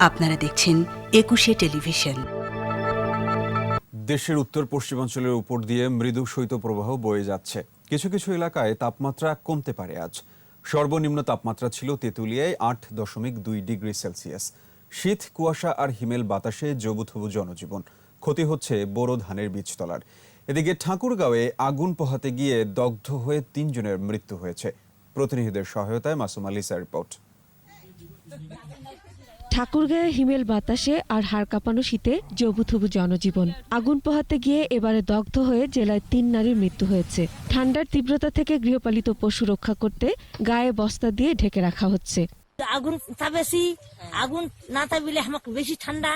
আপনারা দেখছেন একুশে টেলিভিশন। দেশের উত্তর পশ্চিমাঞ্চলের উপর দিয়ে মৃদু শৈত্যপ্রবাহ বয়ে যাচ্ছে। কিছু কিছু এলাকায় তাপমাত্রা কমতে পারে আজ। সর্বনিম্ন তাপমাত্রা ছিল তেঁতুলিয়ায় আট দশমিক দুই ডিগ্রি সেলসিয়াস। শীত, কুয়াশা আর হিমেল বাতাসে জবুথবু জনজীবন। ক্ষতি হচ্ছে বোরো ধানের বীজতলার। এদিকে ঠাকুরগাঁওয়ে আগুন পোহাতে গিয়ে দগ্ধ হয়ে তিনজনের মৃত্যু হয়েছে। প্রতিনিধিদের সহায়তায় মাসুম আলিসা রিপোর্ট। ঠাকুরগাঁয়ে হিমেল বাতাসে আর হাড় কাঁপানো শীতে জবুথবু জনজীবন। আগুন পোহাতে গিয়ে এবারে দগ্ধ হয়ে জেলায় তিন নারীর মৃত্যু হয়েছে। ঠান্ডার তীব্রতা থেকে গৃহপালিত পশু রক্ষা করতে গায়ে বস্তা দিয়ে ঢেকে রাখা হচ্ছে। আগুন আগুন না থাকলে আমাকে বেশি ঠান্ডা।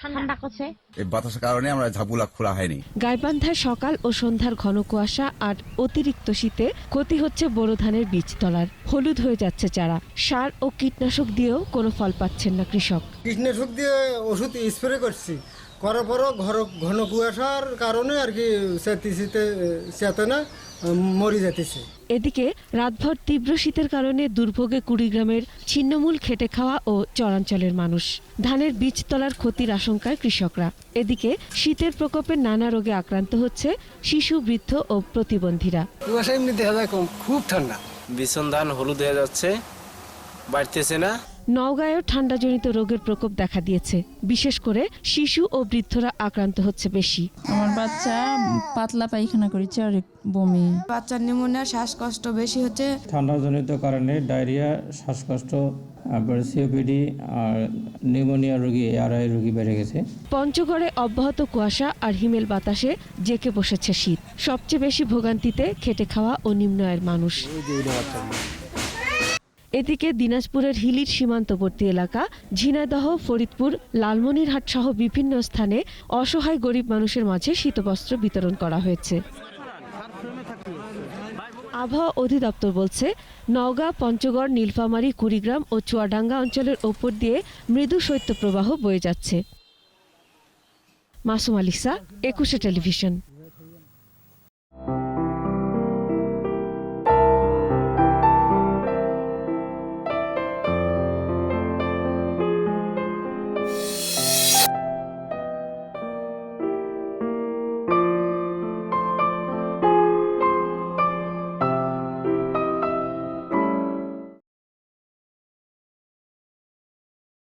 ঠান্ডা করছে। এই বাতাসের কারণে আমরা ঝাপুলা খোলা হয়নি। গাইবান্ধায় সকাল ও সন্ধ্যার ঘন কুয়াশা আর অতিরিক্ত শীতে ক্ষতি হচ্ছে বোরো ধানের বীজতলার হলুদ হয়ে যাচ্ছে চারা। সার ও কীটনাশক দিয়েও কোনো ফল পাচ্ছেন না কৃষক। কীটনাশক দিয়ে ওষুধ স্প্রে করছি। করার পরও ঘর ঘন কুয়াশার কারণে আর কি সেতে শীতে সেতে না মরি যেতেছে। এদিকে রাতভর তীব্র শীতের কারণে দুর্ভোগে কুড়িগ্রামের ছিন্নমূল খেটে খাওয়া ও চরাঞ্চলের মানুষ। ধানের বীজতলার ক্ষতির আশঙ্কায় কৃষকরা। এদিকে শীতের প্রকোপে নানা রোগে আক্রান্ত হচ্ছে শিশু বৃদ্ধ ও প্রতিবন্ধীরা। কুয়াশা এমনি দেখা যায় খুব ঠান্ডা। বিছন ধান হলুদ হয়ে যাচ্ছে বাড়তেছে না। নওগাঁয়েও ঠান্ডাজনিত রোগের প্রকোপ দেখা দিয়েছে। বিশেষ করে শিশু ও বৃদ্ধরা আক্রান্ত হচ্ছে বেশি। আমার বাচ্চা পাতলা পায়খানা করেছে আর বমি। বাচ্চার নিউমোনিয়া শ্বাসকষ্ট বেশি হচ্ছে। ঠান্ডাজনিত কারণে ডায়রিয়া শ্বাসকষ্ট সিওপিডি আর নিউমোনিয়া রোগী এআরআই রোগী বেড়ে গেছে। পঞ্চগড়ে অব্যাহত কুয়াশা আর হিমেল বাতাসে জেকে বসেছে শীত। সবচেয়ে বেশি ভোগান্তিতে খেটে খাওয়া ও নিম্ন আয়ের মানুষ। এদিকে দিনাজপুরের হিলির সীমান্তবর্তী এলাকা, ঝিনাইদহ, ফরিদপুর, লালমনিরহাট সহ বিভিন্ন স্থানে অসহায় গরিব মানুষের মাঝে শীতবস্ত্র বিতরণ করা হয়েছে। আবহাওয়া অধিদপ্তর বলছে, নওগাঁ, পঞ্চগড়, নীলফামারী, কুড়িগ্রাম ও চুয়াডাঙ্গা অঞ্চলের ওপর দিয়ে মৃদু শৈত্যপ্রবাহ বয়ে যাচ্ছে। মাসুম আলিসা একুশে টেলিভিশন।